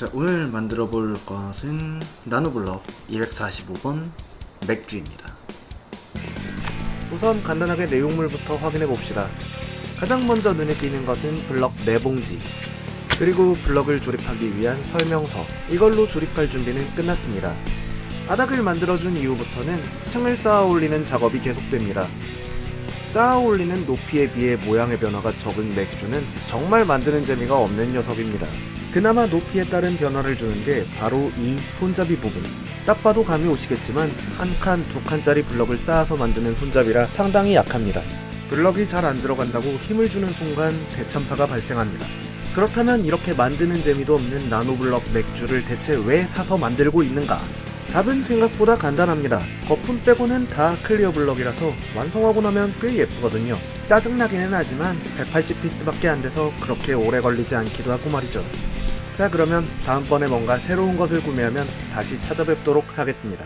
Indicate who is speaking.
Speaker 1: 자 오늘 만들어 볼 것은 나노블럭 245번 맥주입니다
Speaker 2: 우선 간단하게 내용물부터 확인해 봅시다. 가장 먼저 눈에 띄는 것은 블럭 4봉지, 그리고 블럭을 조립하기 위한 설명서. 이걸로 조립할 준비는 끝났습니다. 바닥을 만들어준 이후부터는 층을 쌓아 올리는 작업이 계속됩니다. 쌓아 올리는 높이에 비해 모양의 변화가 적은 맥주는 정말 만드는 재미가 없는 녀석입니다. 그나마 높이에 따른 변화를 주는 게 바로 이 손잡이 부분. 딱 봐도 감이 오시겠지만 한 칸, 두 칸짜리 블럭을 쌓아서 만드는 손잡이라 상당히 약합니다. 블럭이 잘 안 들어간다고 힘을 주는 순간 대참사가 발생합니다. 그렇다면 이렇게 만드는 재미도 없는 나노블럭 맥주를 대체 왜 사서 만들고 있는가? 답은 생각보다 간단합니다. 거품 빼고는 다 클리어 블럭이라서 완성하고 나면 꽤 예쁘거든요. 짜증나기는 하지만 180피스밖에 안 돼서 그렇게 오래 걸리지 않기도 하고 말이죠. 자 그러면 다음번에 뭔가 새로운 것을 구매하면 다시 찾아뵙도록 하겠습니다.